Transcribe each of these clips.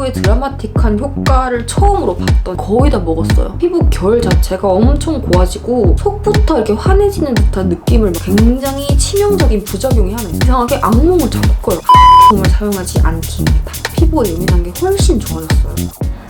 피부에 드라마틱한 효과를 처음으로 봤던 거의 다 먹었어요. 피부 결 자체가 엄청 고와지고 속부터 이렇게 환해지는 듯한 느낌을 막 굉장히 치명적인 부작용이 하나 있어요. 이상하게 악몽을 자꾸 꿔요. 정말 사용하지 않기입니다. 피부가 예민한 게 훨씬 좋아졌어요.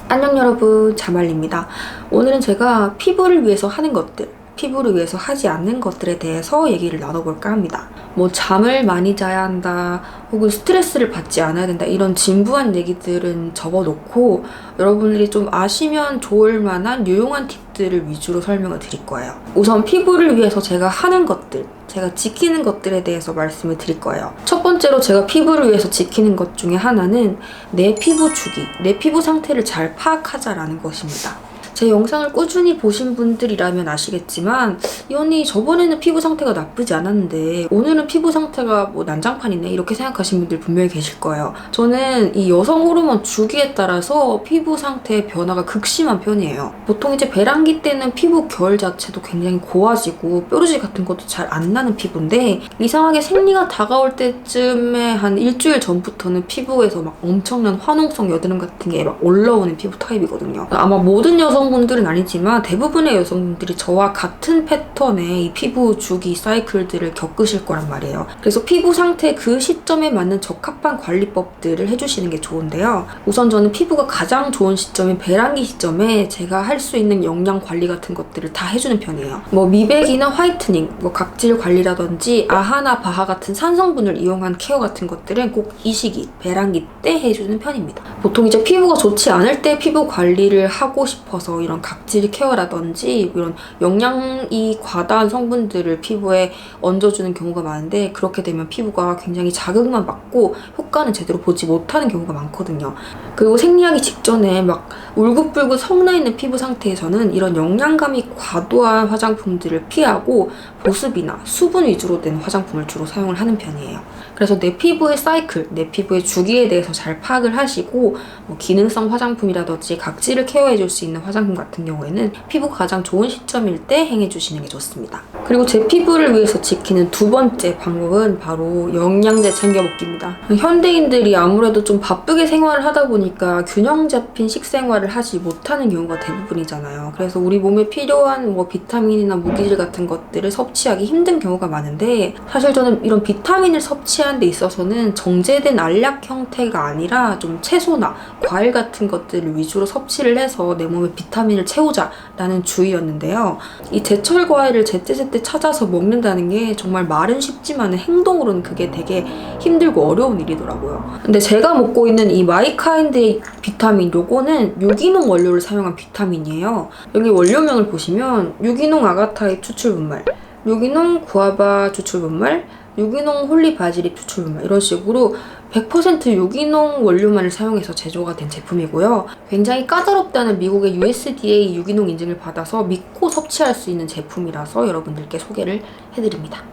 안녕 여러분 자말입니다. 오늘은 제가 피부를 위해서 하는 것들 피부를 위해서 하지 않는 것들에 대해서 얘기를 나눠볼까 합니다. 뭐 잠을 많이 자야 한다, 혹은 스트레스를 받지 않아야 된다 이런 진부한 얘기들은 접어놓고 여러분들이 좀 아시면 좋을 만한 유용한 팁들을 위주로 설명을 드릴 거예요. 우선 피부를 위해서 제가 하는 것들, 제가 지키는 것들에 대해서 말씀을 드릴 거예요. 첫 번째로 제가 피부를 위해서 지키는 것 중에 하나는 내 피부 주기, 내 피부 상태를 잘 파악하자라는 것입니다. 제 영상을 꾸준히 보신 분들이라면 아시겠지만 이 언니 저번에는 피부 상태가 나쁘지 않았는데 오늘은 피부 상태가 뭐 난장판이네 이렇게 생각하시는 분들 분명히 계실 거예요. 저는 이 여성 호르몬 주기에 따라서 피부 상태의 변화가 극심한 편이에요. 보통 이제 배란기 때는 피부 결 자체도 굉장히 고와지고 뾰루지 같은 것도 잘 안 나는 피부인데 이상하게 생리가 다가올 때쯤에 한 일주일 전부터는 피부에서 막 엄청난 화농성 여드름 같은 게 막 올라오는 피부 타입이거든요. 아마 모든 여성 분들은 아니지만 대부분의 여성분들이 저와 같은 패턴의 이 피부 주기 사이클들을 겪으실 거란 말이에요. 그래서 피부 상태 그 시점에 맞는 적합한 관리법들을 해주시는 게 좋은데요. 우선 저는 피부가 가장 좋은 시점인 배란기 시점에 제가 할 수 있는 영양 관리 같은 것들을 다 해주는 편이에요. 뭐 미백이나 화이트닝, 뭐 각질 관리라든지 아하나 바하 같은 산성분을 이용한 케어 같은 것들은 꼭 이 시기, 배란기 때 해주는 편입니다. 보통 이제 피부가 좋지 않을 때 피부 관리를 하고 싶어서 이런 각질 케어라든지 이런 영양이 과다한 성분들을 피부에 얹어주는 경우가 많은데 그렇게 되면 피부가 굉장히 자극만 받고 효과는 제대로 보지 못하는 경우가 많거든요. 그리고 생리하기 직전에 막 울긋불긋 성나 있는 피부 상태에서는 이런 영양감이 과도한 화장품들을 피하고 보습이나 수분 위주로 된 화장품을 주로 사용을 하는 편이에요. 그래서 내 피부의 사이클, 내 피부의 주기에 대해서 잘 파악을 하시고 뭐 기능성 화장품이라든지 각질을 케어해줄 수 있는 화장품 같은 경우에는 피부가 가장 좋은 시점일 때 행해주시는 게 좋습니다. 그리고 제 피부를 위해서 지키는 두 번째 방법은 바로 영양제 챙겨 먹기입니다. 현대인들이 아무래도 좀 바쁘게 생활을 하다 보니까 균형 잡힌 식생활을 하지 못하는 경우가 대부분이잖아요. 그래서 우리 몸에 필요한 뭐 비타민이나 무기질 같은 것들을 섭취하기 힘든 경우가 많은데 사실 저는 이런 비타민을 섭취하는 데 있어서는 정제된 알약 형태가 아니라 좀 채소나 과일 같은 것들을 위주로 섭취를 해서 내 몸에 비타민을 채우자라는 주의였는데요. 이 제철 과일을 제때제때 찾아서 먹는다는 게 정말 말은 쉽지만 행동으로는 그게 되게 힘들고 어려운 일이더라고요. 근데 제가 먹고 있는 이 마이카인드의 비타민 요거는 유기농 원료를 사용한 비타민이에요. 여기 원료명을 보시면 유기농 아가타입 추출분말, 유기농 구아바 추출분말, 유기농 홀리 바질잎 추출분말 이런 식으로 100% 유기농 원료만을 사용해서 제조가 된 제품이고요. 굉장히 까다롭다는 미국의 USDA 유기농 인증을 받아서 믿고 섭취할 수 있는 제품이라서 여러분들께 소개를 해드립니다.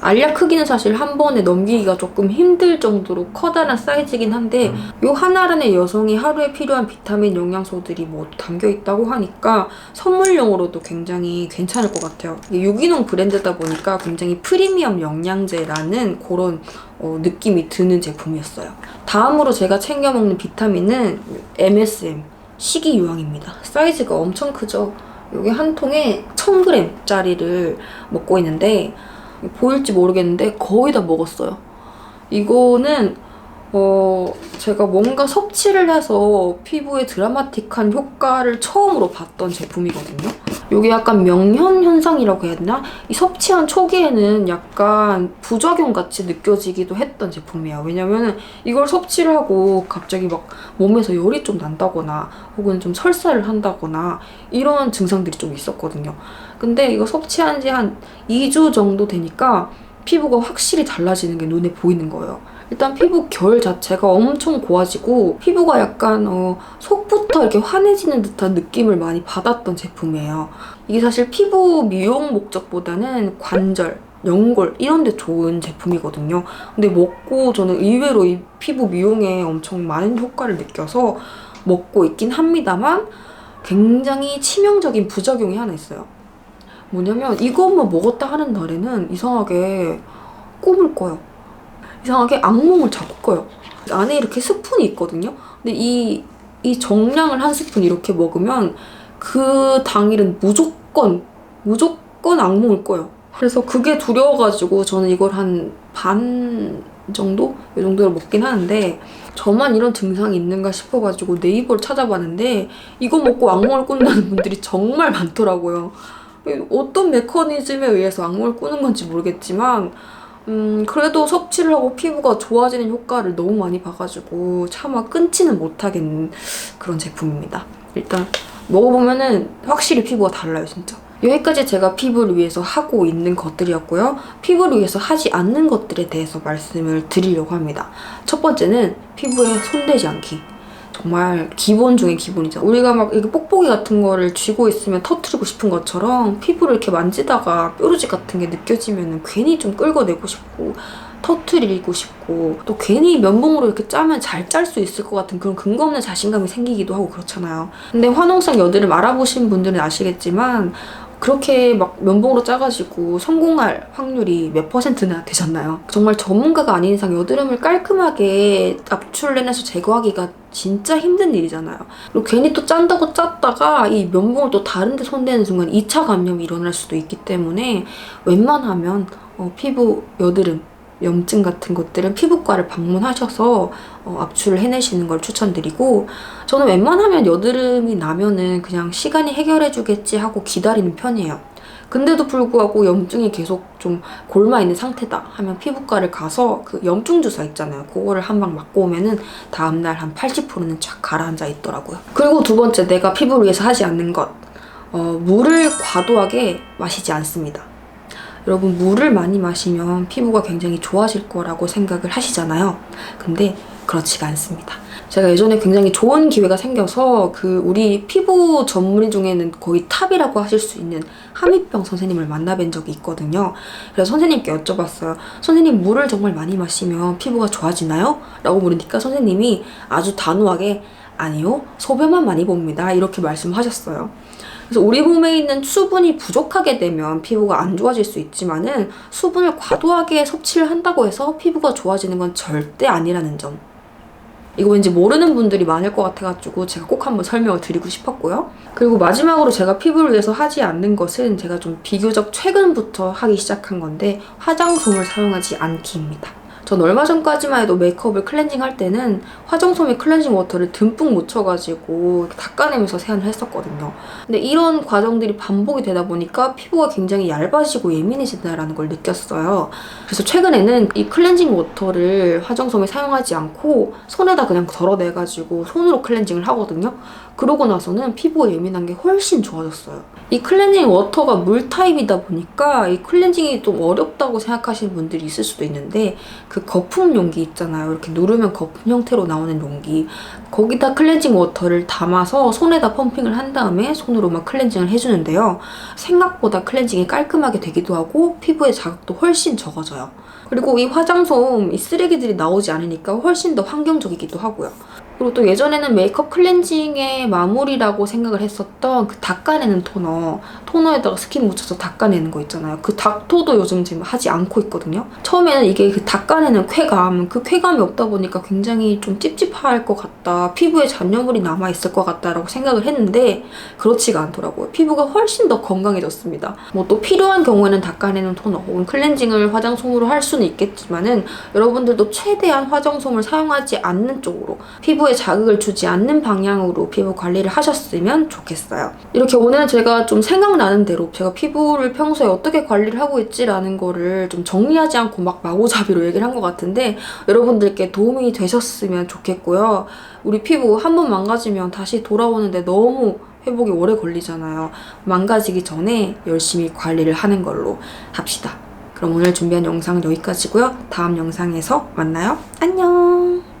알약 크기는 사실 한 번에 넘기기가 조금 힘들 정도로 커다란 사이즈긴 한데 요 하나란의 여성이 하루에 필요한 비타민 영양소들이 뭐 담겨 있다고 하니까 선물용으로도 굉장히 괜찮을 것 같아요. 이게 유기농 브랜드다 보니까 굉장히 프리미엄 영양제라는 그런 어, 느낌이 드는 제품이었어요. 다음으로 제가 챙겨 먹는 비타민은 MSM 식이유황입니다. 사이즈가 엄청 크죠. 여기 한 통에 1000g짜리를 먹고 있는데 보일지 모르겠는데 거의 다 먹었어요. 이거는 어 제가 뭔가 섭취를 해서 피부에 드라마틱한 효과를 처음으로 봤던 제품이거든요. 이게 약간 명현 현상이라고 해야 되나? 이 섭취한 초기에는 약간 부작용 같이 느껴지기도 했던 제품이에요. 왜냐면은 이걸 섭취를 하고 갑자기 막 몸에서 열이 좀 난다거나 혹은 좀 설사를 한다거나 이런 증상들이 좀 있었거든요. 근데 이거 섭취한 지 한 2주 정도 되니까 피부가 확실히 달라지는 게 눈에 보이는 거예요. 일단 피부 결 자체가 엄청 고와지고 피부가 약간 어, 속부터 이렇게 환해지는 듯한 느낌을 많이 받았던 제품이에요. 이게 사실 피부 미용 목적보다는 관절, 연골 이런 데 좋은 제품이거든요. 근데 먹고 저는 의외로 이 피부 미용에 엄청 많은 효과를 느껴서 먹고 있긴 합니다만 굉장히 치명적인 부작용이 하나 있어요. 뭐냐면 이것만 먹었다 하는 날에는 이상하게 꿈을 꿔요. 이상하게 악몽을 자꾸 꿔요. 안에 이렇게 스푼이 있거든요. 근데 이 이 정량을 한 스푼 이렇게 먹으면 그 당일은 무조건 무조건 악몽을 꿔요. 그래서 그게 두려워가지고 저는 이걸 한 반 정도? 이 정도로 먹긴 하는데 저만 이런 증상이 있는가 싶어가지고 네이버를 찾아봤는데 이거 먹고 악몽을 꾼다는 분들이 정말 많더라고요. 어떤 메커니즘에 의해서 악몽을 꾸는 건지 모르겠지만 음, 그래도 섭취를 하고 피부가 좋아지는 효과를 너무 많이 봐가지고 차마 끊지는 못하겠는 그런 제품입니다. 일단 먹어보면은 확실히 피부가 달라요, 진짜. 여기까지 제가 피부를 위해서 하고 있는 것들이었고요. 피부를 위해서 하지 않는 것들에 대해서 말씀을 드리려고 합니다. 첫 번째는 피부에 손대지 않기. 정말 기본 중에 기본이죠. 우리가 막 이렇게 뽁뽁이 같은 거를 쥐고 있으면 터트리고 싶은 것처럼 피부를 이렇게 만지다가 뾰루지 같은 게 느껴지면 괜히 좀 끌어내고 싶고 터트리고 싶고 또 괜히 면봉으로 이렇게 짜면 잘 짤 수 있을 것 같은 그런 근거 없는 자신감이 생기기도 하고 그렇잖아요. 근데 화농성 여드름 알아보신 분들은 아시겠지만 그렇게 막 면봉으로 짜가지고 성공할 확률이 몇 퍼센트나 되셨나요? 정말 전문가가 아닌 이상 여드름을 깔끔하게 압출해내서 제거하기가 진짜 힘든 일이잖아요. 그리고 괜히 또 짠다고 짰다가 이 면봉을 또 다른 데 손대는 순간 2차 감염이 일어날 수도 있기 때문에 웬만하면 어, 피부 여드름 염증 같은 것들은 피부과를 방문하셔서 어, 압출을 해내시는 걸 추천드리고 저는 웬만하면 여드름이 나면은 그냥 시간이 해결해 주겠지 하고 기다리는 편이에요. 근데도 불구하고 염증이 계속 좀 골마 있는 상태다 하면 피부과를 가서 그 염증 주사 있잖아요. 그거를 한 방 맞고 오면은 다음날 한 80%는 쫙 가라앉아 있더라고요. 그리고 두 번째 내가 피부를 위해서 하지 않는 것. 어, 물을 과도하게 마시지 않습니다. 여러분 물을 많이 마시면 피부가 굉장히 좋아질 거라고 생각을 하시잖아요. 근데 그렇지가 않습니다. 제가 예전에 굉장히 좋은 기회가 생겨서 그 우리 피부 전문의 중에는 거의 탑이라고 하실 수 있는 하미병 선생님을 만나뵌 적이 있거든요. 그래서 선생님께 여쭤봤어요. 선생님 물을 정말 많이 마시면 피부가 좋아지나요? 라고 물으니까 선생님이 아주 단호하게 아니요 소변만 많이 봅니다 이렇게 말씀하셨어요. 그래서 우리 몸에 있는 수분이 부족하게 되면 피부가 안 좋아질 수 있지만은 수분을 과도하게 섭취를 한다고 해서 피부가 좋아지는 건 절대 아니라는 점. 이거 왠지 모르는 분들이 많을 것 같아가지고 제가 꼭 한번 설명을 드리고 싶었고요. 그리고 마지막으로 제가 피부를 위해서 하지 않는 것은 제가 좀 비교적 최근부터 하기 시작한 건데 화장솜을 사용하지 않기입니다. 전 얼마 전까지만 해도 메이크업을 클렌징 할 때는 화장솜 에 클렌징 워터를 듬뿍 묻혀가지고 닦아내면서 세안을 했었거든요. 근데 이런 과정들이 반복이 되다 보니까 피부가 굉장히 얇아지고 예민해진다라는 걸 느꼈어요. 그래서 최근에는 이 클렌징 워터를 화장솜에 사용하지 않고 손에다 그냥 덜어내가지고 손으로 클렌징을 하거든요. 그러고 나서는 피부가 예민한 게 훨씬 좋아졌어요. 이 클렌징 워터가 물 타입이다 보니까 이 클렌징이 좀 어렵다고 생각하시는 분들이 있을 수도 있는데 그 거품 용기 있잖아요. 이렇게 누르면 거품 형태로 나오는 용기. 거기다 클렌징 워터를 담아서 손에다 펌핑을 한 다음에 손으로만 클렌징을 해주는데요. 생각보다 클렌징이 깔끔하게 되기도 하고 피부의 자극도 훨씬 적어져요. 그리고 이 화장솜, 이 쓰레기들이 나오지 않으니까 훨씬 더 환경적이기도 하고요. 그리고 또 예전에는 메이크업 클렌징의 마무리라고 생각을 했었던 그 닦아내는 토너 토너에다가 스킨 묻혀서 닦아내는 거 있잖아요. 그 닥토도 요즘 지금 하지 않고 있거든요. 처음에는 이게 그 닦아내는 쾌감 그 쾌감이 없다 보니까 굉장히 좀 찝찝할 것 같다 피부에 잔여물이 남아있을 것 같다라고 생각을 했는데 그렇지가 않더라고요. 피부가 훨씬 더 건강해졌습니다. 뭐 또 필요한 경우에는 닦아내는 토너 혹은 클렌징을 화장솜으로 할 수는 있겠지만은 여러분들도 최대한 화장솜을 사용하지 않는 쪽으로 피부에 자극을 주지 않는 방향으로 피부 관리를 하셨으면 좋겠어요. 이렇게 오늘 제가 좀 생각나는 대로 제가 피부를 평소에 어떻게 관리를 하고 있지라는 거를 좀 정리하지 않고 막 마구잡이로 얘기를 한 것 같은데 여러분들께 도움이 되셨으면 좋겠고요. 우리 피부 한 번 망가지면 다시 돌아오는데 너무 회복이 오래 걸리잖아요. 망가지기 전에 열심히 관리를 하는 걸로 합시다. 그럼 오늘 준비한 영상 여기까지고요. 다음 영상에서 만나요. 안녕!